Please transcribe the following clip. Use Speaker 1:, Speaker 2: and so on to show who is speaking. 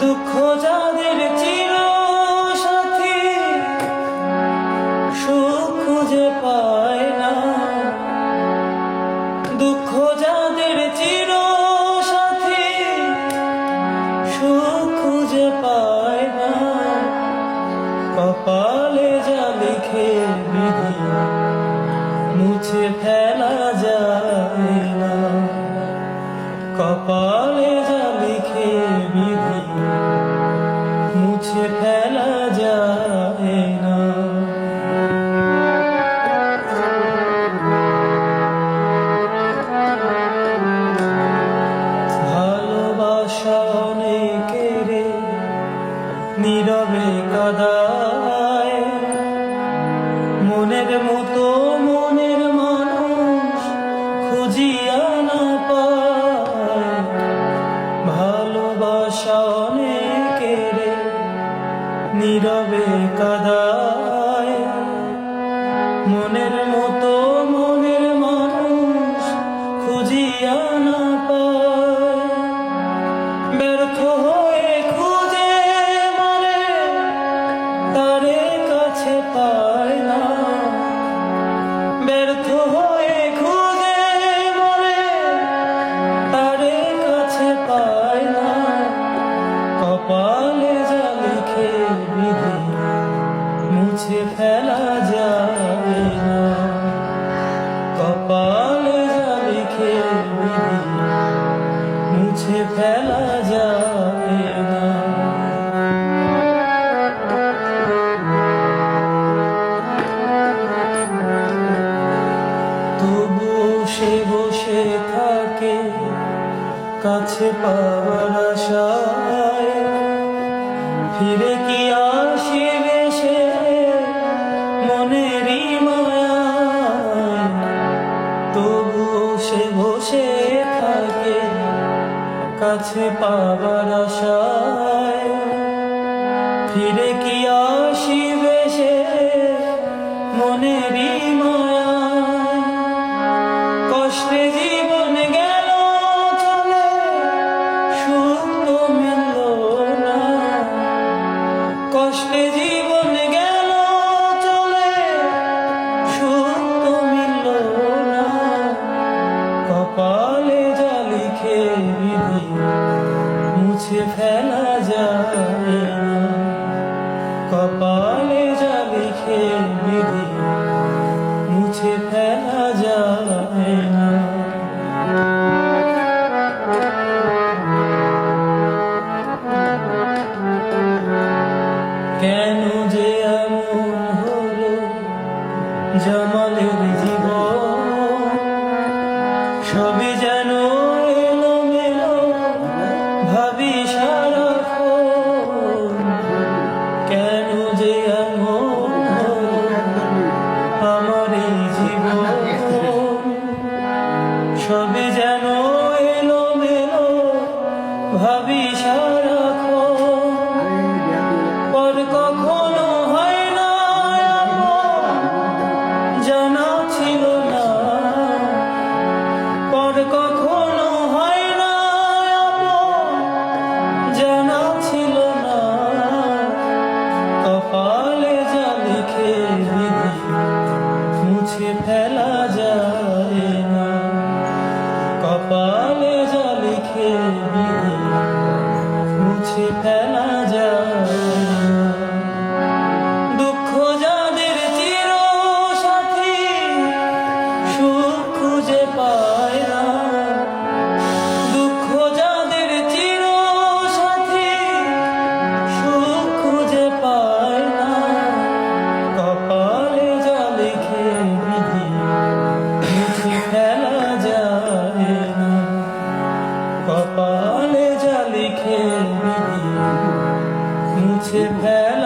Speaker 1: দুঃখ যাদের চির সাথী, সুখ খুঁজে পায় না। দুঃখ যাদের চির সাথী, সুখ খুঁজে পায় না। কপালে যা লিখে বিধি, মুছে ফেলা যায় না। কপালে নীরবে কদায়। মনের মতো মনের মানুষ খুঁজিয়া না পায়। ভালোবাসা অনেকের নীরবে কাদায়। মুছে ফেলা যায় না। কপালে যা মুছে ফেলা যায় না। তবু সে বসে থাকে, কাছে পাওয়ার আশায়। ফিরে কি তবু বসে থাকে কাছে পাবার আশায়। ফিরে কি আসিবে সে মনেরই মুছে ফেলা যায় কপালে যা লিখে বিধি মুছে ফেলা যায় না। কেন যে এমন হলো জামালের জীবন, সবই যেন ভাবি মুছে ফেলা